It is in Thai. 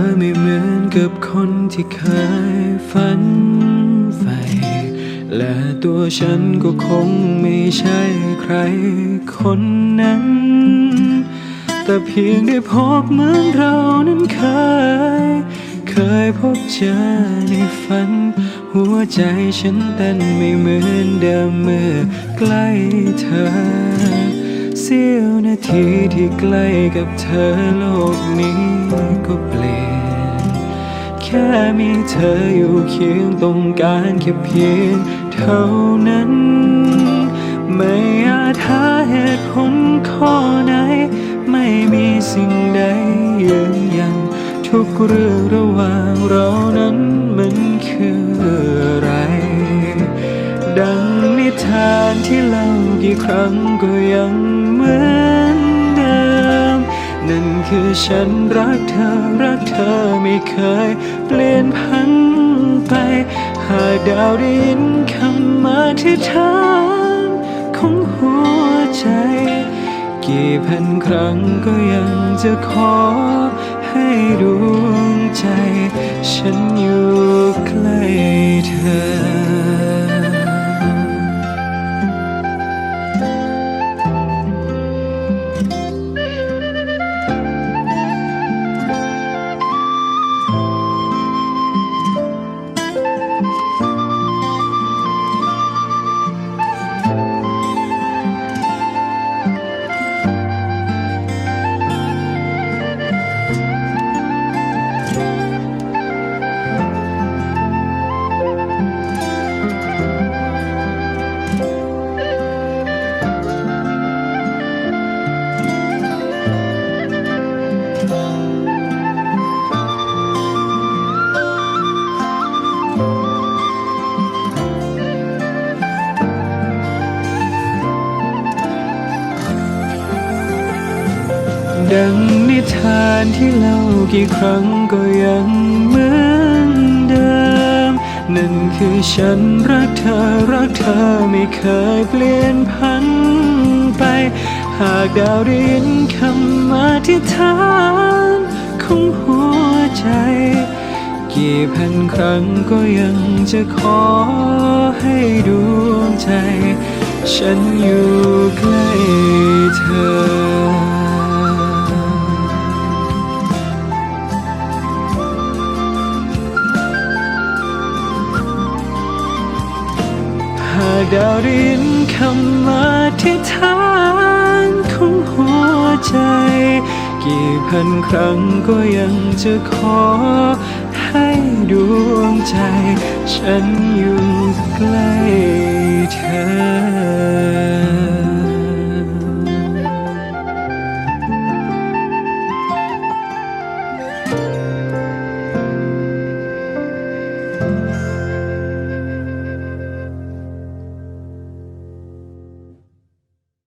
อไม่เหมือนกับคนที่เคยฝันใฝ่และตัวฉันก็คงไม่ใช่ใครคนนั้น แต่เพียงได้พบเหมือนเรานั้นเคย เคยพบเจอในฝัน หัวใจฉันเต้นไม่เหมือนเดิมเมื่อใกล้เธอ เสี้ยวนาทีที่ใกล้กับเธอโลกนี้ก็เปลี่ยน แค่มีเธออยู่เคียงตรงการแค่เพียงเท่านั้น ไม่อาจหาเหตุผลข้อไหน ไม่มีสิ่งใดยืนยัน ทุกเรื่องระหว่างเรานั้นมันคืออะไร ทานที่เล่ากี่ครั้งก็ยังเหมือนเดิม นั่นคือฉันรักเธอรักเธอไม่เคยเปลี่ยนพันไป หากดาวได้ยินคำมาที่ฐานของหัวใจ กี่พันครั้งก็ยังจะขอให้ดวงใจ ฉันอยู่ใกล้เธอ ดังนิทานที่เล่ากี่ครั้งก็ยังเหมือนเดิม นั่นคือฉันรักเธอรักเธอไม่เคยเปลี่ยนพันไป หากดาวได้ยินคำอธิษฐานของหัวใจ กี่พันครั้งก็ยังจะขอให้ดวงใจ ฉันอยู่ใกล้เธอากดาวรินคำมาที่ฐานของหัวใจ กี่พันครั้งก็ยังจะขอ ให้ดวงใจ ฉันอยู่ใกล้เธอ